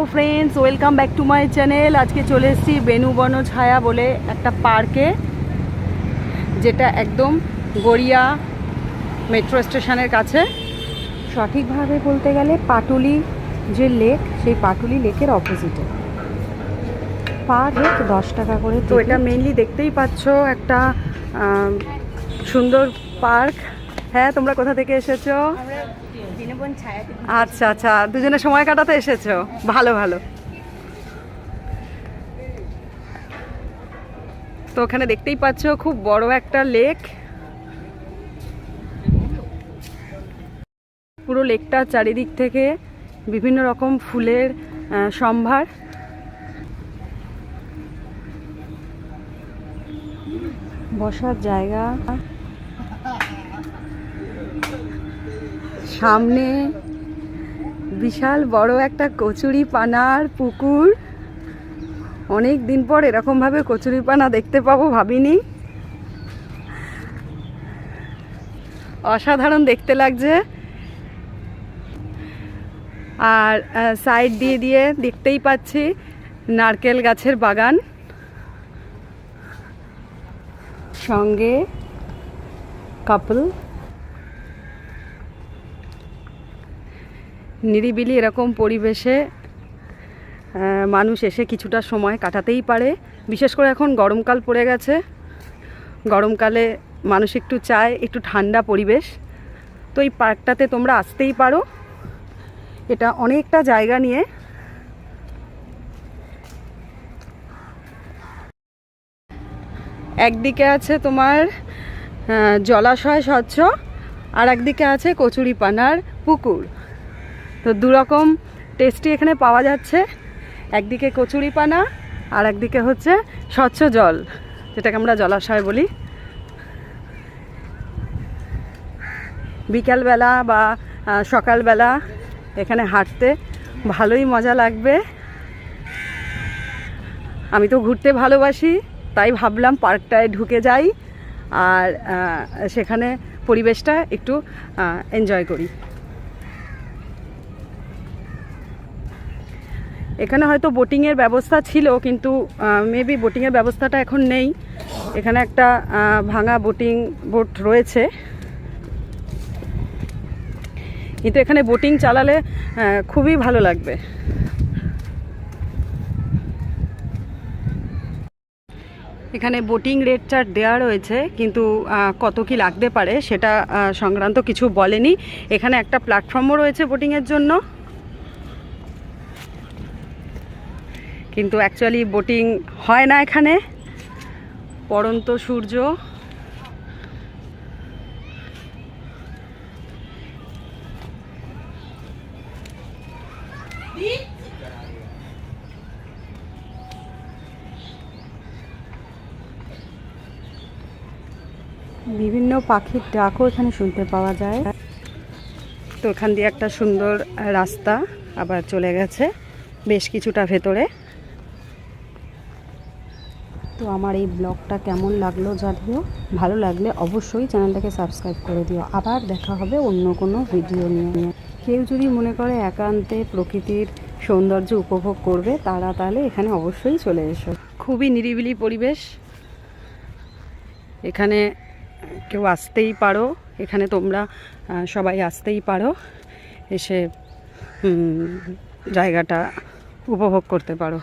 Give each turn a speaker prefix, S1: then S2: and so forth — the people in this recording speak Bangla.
S1: Hello friends welcome back to my channel আজকে চলে এসেছি বেনুবন ছায়া বলে একটা পার্কে যেটা একদম গড়িয়া মেট্রো স্টেশনের কাছে। সঠিকভাবে বলতে গেলে পাটুলি যে লেক সেই পাটুলি লেকের অপোজিটে পার হেড দশ টাকা করে তো এটা মেনলি দেখতেই পাচ্ছ একটা সুন্দর পার্ক হ্যাঁ তোমরা কোথা থেকে এসেছ? আচ্ছা আচ্ছা দুজনে সময় কাটাতে এসেছ। ভালো ভালো। তো ওখানে দেখতেই পাচ্ছ, খুব বড় একটা লেক। পুরো লেকটার চারিদিক থেকে বিভিন্ন রকম ফুলের সম্ভার। বসার জায়গা। সামনে বিশাল বড় একটা কচুরি পানার পুকুর। অনেক দিন পর এরকমভাবে কচুরি পানা দেখতে পাবো ভাবিনি। অসাধারণ দেখতে লাগছে। আর সাইড দিয়ে দিয়ে দেখতেই পাচ্ছি নারকেল গাছের বাগান। সঙ্গে কাপল নিরিবিলি এরকম পরিবেশে মানুষ এসে কিছুটা সময় কাটাতেই পারে। বিশেষ করে এখন গরমকাল পড়ে গেছে। গরমকালে মানুষ একটু চায় একটু ঠান্ডা পরিবেশ। তো এই পার্কটাতে তোমরা আসতেই পারো। এটা অনেকটা জায়গা নিয়ে। একদিকে আছে তোমার জলাশয় স্বচ্ছ, আর একদিকে আছে কচুরিপানার পুকুর। তো দুরকম টেস্টি এখানে পাওয়া যাচ্ছে। একদিকে কচুরিপানা আর একদিকে হচ্ছে স্বচ্ছ জল, যেটাকে আমরা জলাশয় বলি। বিকালবেলা বা সকালবেলা এখানে হাঁটতে ভালোই মজা লাগবে। আমি তো ঘুরতে ভালোবাসি, তাই ভাবলাম পার্কটায় ঢুকে যাই আর সেখানে পরিবেশটা একটু এনজয় করি। এখানে হয়তো বোটিংয়ের ব্যবস্থা ছিল, কিন্তু মেবি বোটিংয়ের ব্যবস্থাটা এখন নেই। এখানে একটা ভাঙা বোটিং বোট রয়েছে। কিন্তু এখানে বোটিং চালালে খুবই ভালো লাগবে। এখানে বোটিং রেট চার্ট দেওয়া রয়েছে, কিন্তু কত কি লাগতে পারে সেটা সংক্রান্ত কিছু বলেনি। এখানে একটা প্ল্যাটফর্মও রয়েছে বোটিংয়ের জন্য। কিন্তু অ্যাকচুয়ালি বোটিং হয় না এখানে। পড়ন্ত সূর্য। বিভিন্ন পাখির ডাকও এখানে শুনতে পাওয়া যায়। তো এখান দিয়ে একটা সুন্দর রাস্তা আবার চলে গেছে, বেশ কিছুটা ভেতরে। তো আমার এই ব্লগটা কেমন লাগল জানিও। ভালো লাগলে অবশ্যই চ্যানেলটাকে সাবস্ক্রাইব করে দিও। আবার দেখা হবে অন্য কোনো ভিডিও নিয়ে। কেউ যদি মনে করে একান্তে প্রকৃতির সৌন্দর্য উপভোগ করবে, তারা তাহলে এখানে অবশ্যই চলে এসো। খুবই নিরিবিলি পরিবেশ। এখানে কেউ আসতেই পারো। এখানে তোমরা সবাই আসতেই পারো। এসে জায়গাটা উপভোগ করতে পারো।